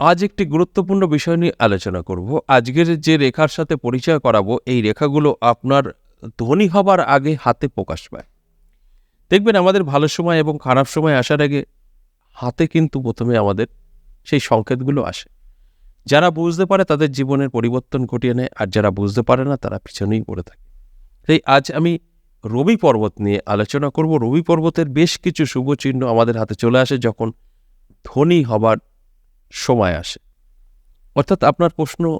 আজ একটি গুরুত্বপূর্ণ বিষয় নিয়ে আলোচনা করব। আজকের যে রেখার সাথে পরিচয় করাবো, এই রেখাগুলো আপনার ধনী হবার আগে হাতে প্রকাশ পায়। দেখবেন আমাদের ভালো সময় এবং খারাপ সময় আসার আগে হাতে কিন্তু প্রথমে আমাদের সেই সংকেতগুলো আসে। যারা বুঝতে পারে তাদের জীবনের পরিবর্তন ঘটিয়ে নেয়, আর যারা বুঝতে পারে না তারা পিছনেই পড়ে থাকে। তাই আজ আমি রবি পর্বত নিয়ে আলোচনা করব। রবি পর্বতের বেশ কিছু শুভ চিহ্ন আমাদের হাতে চলে আসে যখন ধনী হবার সময় আসে। অর্থাৎ আপনার প্রশ্ন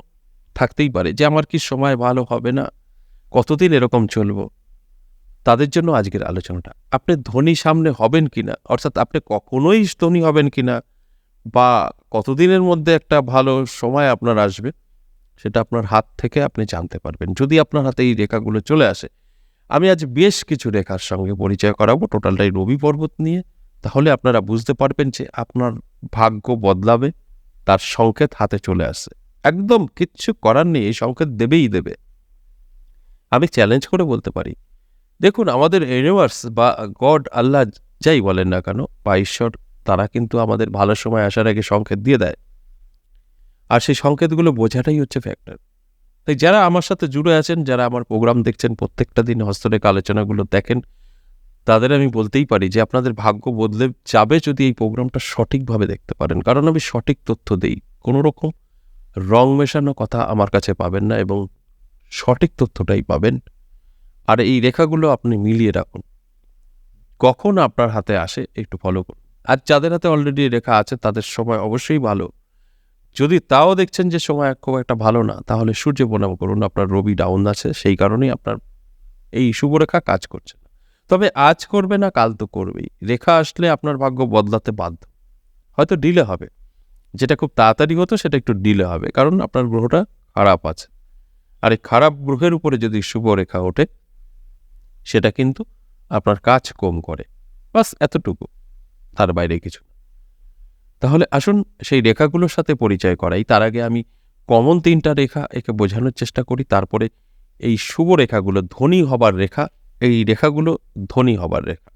থাকতেই পারে যে, আমার কি সময় ভালো হবে না? কতদিন এরকম চলবো? তাদের জন্য আজকের আলোচনাটা। আপনি ধনী সামনে হবেন কিনা? অর্থাৎ আপনি কখনোই ধনী হবেন কিনা? বা কতদিনের মধ্যে একটা ভালো সময় আপনার আসবে? সেটা আপনার হাত থেকে আপনি জানতে পারবেন। যদি আপনার হাতে এই রেখাগুলো চলে আসে, আমি আজ বেশ কিছু রেখার সঙ্গে পরিচয় করাবো। টোটালটাই রবি পর্বত নিয়ে। তাহলে আপনারা বুঝতে পারবেন যে আপনার ভাগ্য বদলাবে, তার সংকেত হাতে চলে আসে। একদম কিচ্ছু করার নেই, এই সংকেত দেবেই দেবে। আমি চ্যালেঞ্জ করে বলতে পারি। দেখুন, আমাদের ইউনিভার্স বা গড আল্লাহ যাই বলেন না কেন, বা ঈশ্বর, তারা কিন্তু আমাদের ভালো সময় আসার আগে সংকেত দিয়ে দেয়। আর সেই সংকেতগুলো বোঝাটাই হচ্ছে ফ্যাক্টর তাই যারা আমার সাথে জুড়ে আছেন, যারা আমার প্রোগ্রাম দেখছেন, প্রত্যেকটা দিন হস্তরেখা আলোচনাগুলো দেখেন তাদের আমি বলতেই পারি যে আপনাদের ভাগ্য বদলে যাবে যদি এই প্রোগ্রামটা সঠিকভাবে দেখতে পারেন। কারণ আমি সঠিক তথ্য দেই। কোনো রকম রং মেশানো কথা আমার কাছে পাবেন না এবং সঠিক তথ্যটাই পাবেন। আর এই রেখাগুলো আপনি মিলিয়ে রাখুন। কখন আপনার হাতে আসে একটু ফলো করুন। আর যাদের হাতে অলরেডি রেখা আছে, তাদের সময় অবশ্যই ভালো। যদি তাও দেখছেন যে সময় খুব একটা ভালো না, তাহলে সূর্য প্রণাম করুন। আপনার রবি ডাউন আছে, সেই কারণেই আপনার এই শুভরেখা কাজ করছে তবে আজ করবে না, কাল তো করবেই। রেখা আসলে আপনার ভাগ্য বদলাতে বাধ্য। হয়তো ডিলে হবে। যেটা খুব তাড়াতাড়ি হতো, সেটা একটু ডিলে হবে। কারণ আপনার গ্রহটা খারাপ আছে। আর এই খারাপ গ্রহের উপরে যদি শুভ রেখা ওঠে, সেটা কিন্তু আপনার কাজ কম করে। বাস এতটুকু। তার বাইরে কিছু তাহলে আসুন সেই রেখাগুলোর সাথে পরিচয় করাই। তার আগে আমি কমন তিনটা রেখা একে বোঝানোর চেষ্টা করি। তারপরে এই শুভ রেখাগুলো, ধনী হবার রেখা এই রেখাগুলো ধনী হবার রেখা।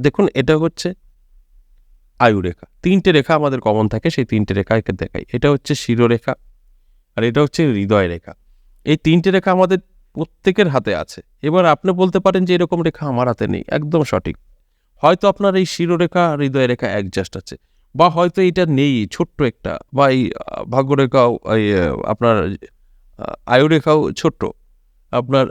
দেখুন, এটা হচ্ছে আয়ু রেখা। তিনটে রেখা আমাদের কমন থাকে, সেই তিনটে রেখা একে দেখাই। এটা হচ্ছে শিরোরেখা আর এটা হচ্ছে হৃদয় রেখা। এই তিনটে রেখা আমাদের প্রত্যেকের হাতে আছে। এবার আপনি বলতে পারেন যে এরকম রেখা আমার হাতে নেই, একদম সঠিক। হয়তো আপনার এই শিরোরেখা হৃদয় রেখা অ্যাডজাস্ট আছে বা হয়তো এটা নেই, ছোট্ট একটা, বা এই ভাগ্যরেখাও, এই আপনার আয়ুরেখাও ছোট্ট। আপনার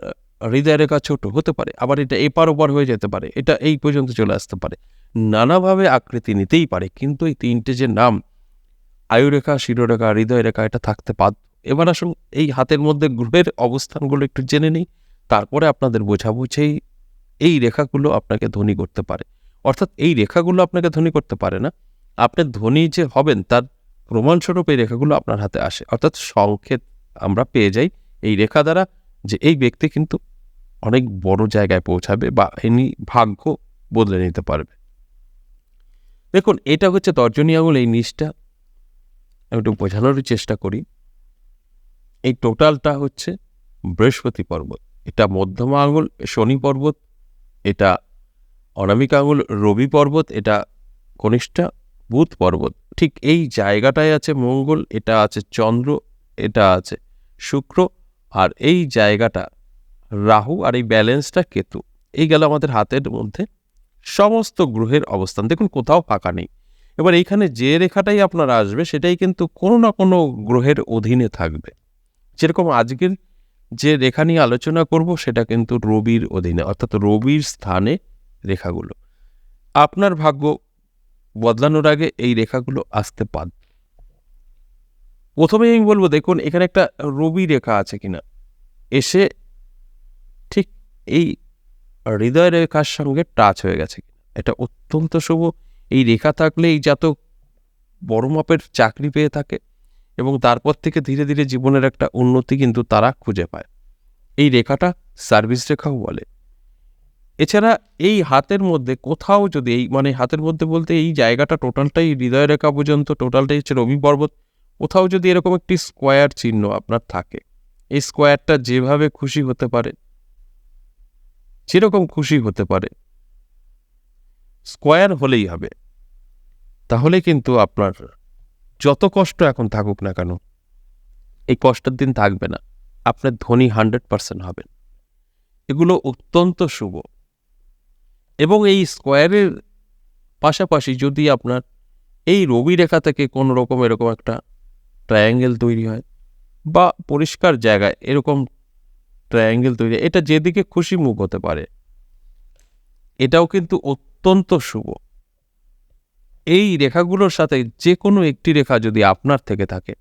হৃদয় রেখা ছোট হতে পারে, আবার এটা এপার ওপার হয়ে যেতে পারে, এটা এই পর্যন্ত চলে আসতে পারে। নানাভাবে আকৃতি নিতেই পারে, কিন্তু এই তিনটে যে নাম, আয়ুরেখা, শিরোরেখা হৃদয় রেখা এটা থাকতে বাধ্য। এবার আসুন এই হাতের মধ্যে গ্রহের অবস্থানগুলো একটু জেনে নিই, তারপরে আপনাদের বোঝাবো যে এই- এই রেখাগুলো আপনাকে ধনী করতে পারে। অর্থাৎ এই রেখাগুলো আপনাকে ধনী করতে পারে না, আপনি ধনী যে হবেন, তার প্রমাণস্বরূপ এই রেখাগুলো আপনার হাতে আসে। অর্থাৎ সংক্ষেপ আমরা পেয়ে যাই এই রেখা দ্বারা যে এই ব্যক্তি কিন্তু অনেক বড় জায়গায় পৌঁছাবে বা এনি ভাগ্য বদলে নিতে পারবে। দেখুন, এটা হচ্ছে তর্জনী আঙুল, এই নিচটা আমি একটু বোঝানোর চেষ্টা করি। এই টোটালটা হচ্ছে বৃহস্পতি পর্বত। এটা মধ্যমা আঙুল, শনি পর্বত, এটা অনামিকা আঙুল, রবি পর্বত, এটা কনিষ্ঠা বুধ পর্বত। ঠিক এই জায়গাটায় আছে মঙ্গল, এটা আছে চন্দ্র, এটা আছে শুক্র আর এই জায়গাটা রাহু আর এই ব্যালেন্সটা কেতু। এই গেল আমাদের হাতের মধ্যে সমস্ত গ্রহের অবস্থান। দেখুন, কোথাও ফাঁকা নেই। এবার এইখানে যে রেখাটাই আপনার আসবে, সেটাই কিন্তু কোনো না কোনো গ্রহের অধীনে থাকবে। যেরকম আজকের যে রেখা নিয়ে আলোচনা করব, সেটা কিন্তু রবির অধীনে, অর্থাৎ রবির স্থানে রেখাগুলো। আপনার ভাগ্য বদলানোর আগে এই রেখাগুলো আসতে পার প্রথমে আমি বলব, দেখুন, এখানে একটা রবি রেখা আছে কিনা। এসে ঠিক এই হৃদয় রেখার সঙ্গে টাচ হয়ে গেছে এটা অত্যন্ত শুভ। এই রেখা থাকলে এই জাতক বড় মাপের চাকরি পেয়ে থাকে এবং তারপর থেকে ধীরে ধীরে জীবনের একটা উন্নতি কিন্তু তারা খুঁজে পায়। এই রেখাটা সার্ভিস রেখাও বলে। এছাড়া এই হাতের মধ্যে কোথাও যদি এই মানে হাতের মধ্যে বলতে এই জায়গাটা টোটালটাই হৃদয় রেখা পর্যন্ত টোটালটাই হচ্ছে রবি পর্বত। কোথাও যদি এরকম একটি স্কোয়ার চিহ্ন আপনার থাকে, এই স্কোয়ারটা যেভাবে খুশি হতে পারে, যেরকম খুশি হতে পারে, স্কোয়ার হলেই হবে। তাহলে কিন্তু আপনার যত কষ্ট এখন থাকুক না কেন, এই কষ্টের দিন থাকবে না। আপনার ধনী হান্ড্রেড পার্সেন্ট হবেন এগুলো অত্যন্ত শুভ। এবং এই স্কোয়ারের পাশাপাশি যদি আপনার এই রবি রেখা থেকে কোনো রকম এরকম একটা ট্রায়াঙ্গেল তৈরি হয় বা পরিষ্কার জায়গায় এরকম ট্রায়াঙ্গেল তৈরি এটা যেদিকে খুশি মুখ হতে পারে। এটাও কিন্তু অত্যন্ত শুভ। এই রেখাগুলোর সাথে যে কোনো একটি রেখা যদি আপনার থেকে থাকে,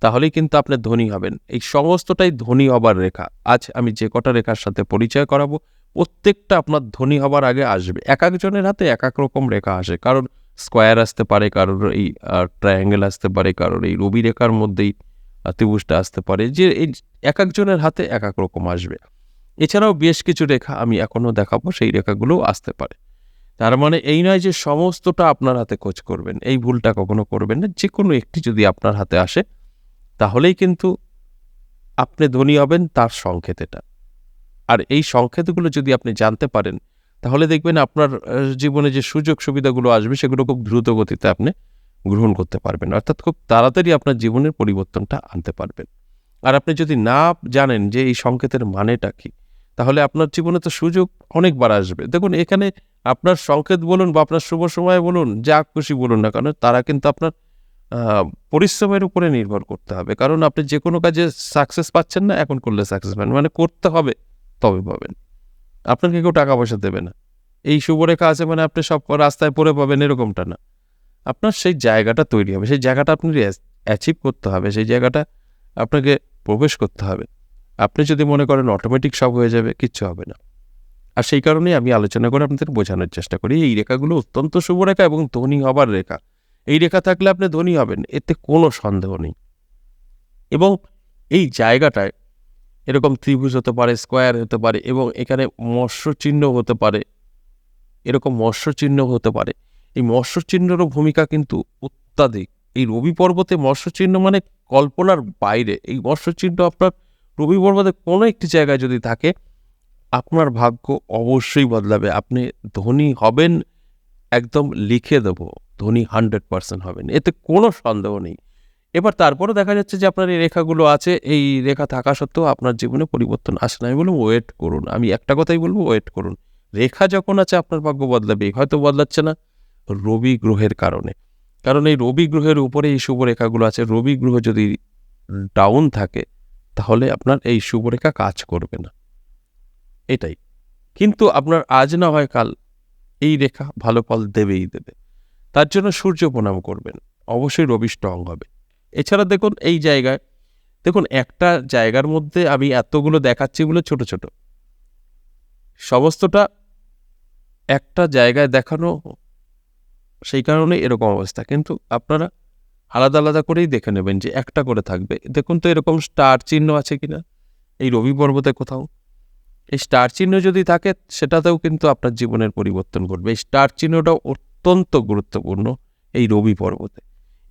তাহলেই কিন্তু আপনি ধনী হবেন। এই সমস্তটাই ধনী হবার রেখা। আজ আমি যে কটা রেখার সাথে পরিচয় করাবো, প্রত্যেকটা আপনার ধনী হবার আগে আসবে। এক একজনের হাতে এক এক রকম রেখা আসে। কারণ স্কোয়ার আসতে পারে কারোর এই ট্রায়াঙ্গেল আসতে পারে কারোর এই রবি রেখার মধ্যেই ত্রিভুজটা আসতে পারে, যে এই এক একজনের হাতে এক এক রকম আসবে। এছাড়াও বেশ কিছু রেখা আমি এখনও দেখাবো, সেই রেখাগুলোও আসতে পারে। তার মানে এই নয় যে সমস্তটা আপনার হাতে খোঁজ করবেন, এই ভুলটা কখনো করবেন না যে কোনো একটি যদি আপনার হাতে আসে, তাহলেই কিন্তু আপনি ধনী হবেন তার সংকেত এটা। আর এই সংকেতগুলো যদি আপনি জানতে পারেন তাহলে দেখবেন আপনার জীবনে যে সুযোগ সুবিধাগুলো আসবে সেগুলো খুব দ্রুত গতিতে আপনি গ্রহণ করতে পারবেন। অর্থাৎ খুব তাড়াতাড়ি আপনার জীবনের পরিবর্তনটা আনতে পারবেন। আর আপনি যদি না জানেন যে এই সংকেতের মানেটা কি, তাহলে আপনার জীবনে তো সুযোগ অনেকবার আসবে। দেখুন, এখানে আপনার সংকেত বলুন বা আপনার শুভ সময় বলুন, যা খুশি বলুন না কারণ তারা কিন্তু আপনার পরিশ্রমের উপরে নির্ভর করতে হবে। কারণ আপনি যে কোনো কাজে সাকসেস পাচ্ছেন না, এখন করলে সাকসেস পাবেন। মানে করতে হবে, তবে পাবেন। আপনাকে কেউ টাকা পয়সা দেবে না। এই শুভরেখা আছে মানে আপনি সব রাস্তায় পড়ে পাবেন এরকমটা না। আপনার সেই জায়গাটা তৈরি হবে, সেই জায়গাটা আপনি অ্যাচিভ করতে হবে, সেই জায়গাটা আপনাকে প্রবেশ করতে হবে। আপনি যদি মনে করেন অটোমেটিক সব হয়ে যাবে, কিচ্ছু হবে না। আর সেই কারণেই আমি আলোচনা করে আপনাদের বোঝানোর চেষ্টা করি, এই রেখাগুলো অত্যন্ত শুভ রেখা এবং ধনী হবার রেখা। এই রেখা থাকলে আপনি ধনী হবেন, এতে কোনো সন্দেহ নেই। এবং এই জায়গাটায় এরকম ত্রিভুজ হতে পারে, স্কোয়ার হতে পারে এবং এখানে মৎস্য চিহ্ন হতে পারে। এরকম মৎস্য চিহ্ন হতে পারে। এই মৎস্য চিহ্নেরও ভূমিকা কিন্তু অত্যাধিক। এই রবি পর্বতে মৎস্য চিহ্ন মানে কল্পনার বাইরে। এই মৎস্য চিহ্ন আপনার রবি পর্বতে কোনো একটি জায়গায় যদি থাকে, আপনার ভাগ্য অবশ্যই বদলাবে। আপনি ধনী হবেন, একদম লিখে দেব, ধনী হান্ড্রেড পার্সেন্ট হবেন। এতে কোনো সন্দেহ নেই। এবার তারপরে দেখা যাচ্ছে যে আপনার এই রেখাগুলো আছে, এই রেখা থাকা সত্ত্বেও আপনার জীবনে পরিবর্তন আসে না। আমি বলব ওয়েট করুন। আমি একটা কথাই বলব, ওয়েট করুন। রেখা যখন আছে, আপনার ভাগ্য বদলাবে হয়তো বদলাচ্ছে না রবি গ্রহের কারণে। কারণ এই রবি গ্রহের উপরে এই শুভ রেখাগুলো আছে। রবি গ্রহ যদি ডাউন থাকে, তাহলে আপনার এই শুভরেখা কাজ করবে না। এটাই। কিন্তু আপনার আজ না হয় কাল এই রেখা ভালো ফল দেবেই দেবে। তার জন্য সূর্য প্রণাম করবেন। অবশ্যই রবি স্ট্রং হবে। এছাড়া দেখুন এই জায়গায়, দেখুন একটা জায়গার মধ্যে আমি এতগুলো দেখাচ্ছি বলে ছোট ছোট। সমস্তটা একটা জায়গায় দেখানো, সেই কারণে এরকম অবস্থা। কিন্তু আপনারা আলাদা আলাদা করেই দেখে নেবেন যে একটা করে থাকবে। দেখুন তো এরকম স্টার চিহ্ন আছে কি না এই রবি পর্বতে কোথাও। এই স্টার চিহ্ন যদি থাকে, সেটাতেও কিন্তু আপনার জীবনের পরিবর্তন ঘটবে। এই স্টার চিহ্নটাও অত্যন্ত গুরুত্বপূর্ণ এই রবি পর্বতে।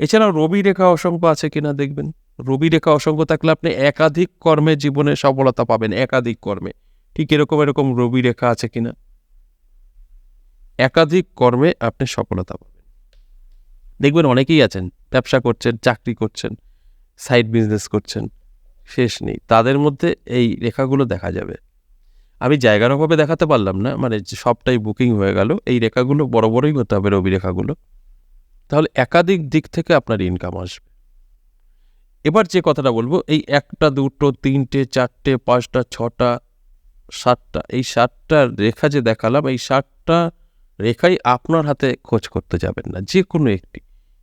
এছাড়াও রবি রেখা অসংখ্য আছে কিনা দেখবেন। রবি রেখা অসংখ্য থাকলে আপনি একাধিক কর্মে জীবনে সফলতা পাবেন, একাধিক কর্মে। ঠিক এরকম এরকম রবি রেখা আছে কিনা? একাধিক কর্মে আপনি সফলতা পাবেন। দেখবেন অনেকেই আছেন, ব্যবসা করছেন, চাকরি করছেন সাইড বিজনেস করছেন, শেষ নেই। তাদের মধ্যে এই রেখাগুলো দেখা যাবে। আমি জায়গার অভাবে দেখাতে পারলাম না মানে সবটাই বুকিং হয়ে গেল, এই রেখাগুলো বড় বড়ই হতে হবে রবি রেখাগুলো। তাহলে একাধিক দিক থেকে আপনার ইনকাম আসবে। এবার যে কথাটা বলব, এই একটা, দুটো, তিনটে, চারটে, পাঁচটা, ছটা, সাতটা, এই সাতটা রেখা যে দেখালাম, এই সাতটা রেখাই আপনার হাতে খোঁজ করতে যাবেন না যে কোনো একটি।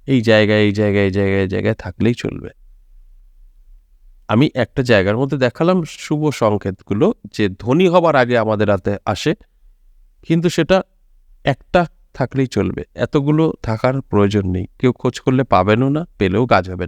এই জায়গায় এই জায়গায় এই জায়গায় এই জায়গায় থাকলেই চলবে। আমি একটা জায়গার মধ্যে দেখালাম শুভ সংকেতগুলো, যে ধনী হবার আগে আমাদের হাতে আসে, কিন্তু সেটা একটা থাকলেই চলবে। এতগুলো থাকার প্রয়োজন নেই। কেউ খোঁজ করলে পাবেনও না, পেলেও কাজ হবে না।